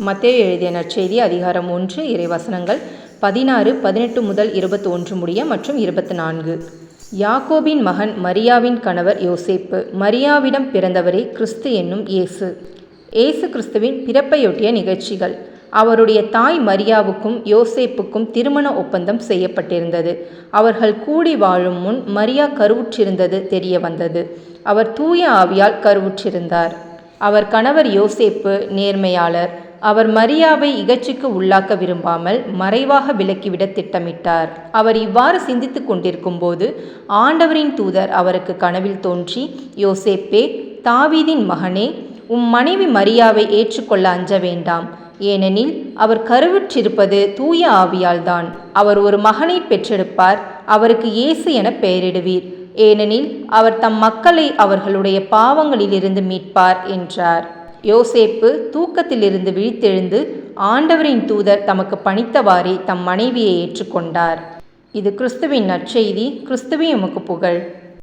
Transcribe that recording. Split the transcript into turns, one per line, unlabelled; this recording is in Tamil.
மத்தேயு எழுதிய நற்செய்தி அதிகாரம் ஒன்று இறைவசனங்கள் பதினாறு பதினெட்டு முதல் இருபத்தி ஒன்று முடிய மற்றும் இருபத்தி நான்கு யாக்கோபின் மகன் மரியாவின் கணவர் யோசேப்பு. மரியாவிடம் பிறந்தவரே கிறிஸ்து என்னும் இயேசு. இயேசு கிறிஸ்துவின் பிறப்பையொட்டிய நிகழ்ச்சிகள். அவருடைய தாய் மரியாவுக்கும் யோசேப்புக்கும் திருமண ஒப்பந்தம் செய்யப்பட்டிருந்தது. அவர்கள் கூடி வாழும் முன் மரியா கருவுற்றிருந்தது தெரிய வந்தது. அவர் தூய ஆவியால் கருவுற்றிருந்தார். அவர் கணவர் யோசேப்பு நேர்மையாளர். அவர் மரியாவை இகழ்ச்சிக்கு உள்ளாக்க விரும்பாமல் மறைவாக விலக்கிவிட திட்டமிட்டார். அவர் இவ்வாறு சிந்தித்துக் கொண்டிருக்கும்போது ஆண்டவரின் தூதர் அவருக்கு கனவில் தோன்றி யோசேப்பே தாவீதின் மகனே உம் மனைவி மரியாவை ஏற்றுக்கொள்ள அஞ்ச வேண்டாம். ஏனெனில் அவர் கருவுற்றிருப்பது தூய ஆவியால்தான். அவர் ஒரு மகனை பெற்றெடுப்பார் அவருக்கு இயேசு என பெயரிடுவீர். ஏனெனில் அவர் தம் மக்களை அவர்களுடைய பாவங்களிலிருந்து மீட்பார் என்றார். யோசேப்பு தூக்கத்திலிருந்து விழித்தெழுந்து ஆண்டவரின் தூதர் தமக்கு பணித்தவாறே தம் மனைவியை ஏற்றுக்கொண்டார். இது கிறிஸ்துவின் நற்செய்தி. கிறிஸ்துவை உமக்கு புகழ்.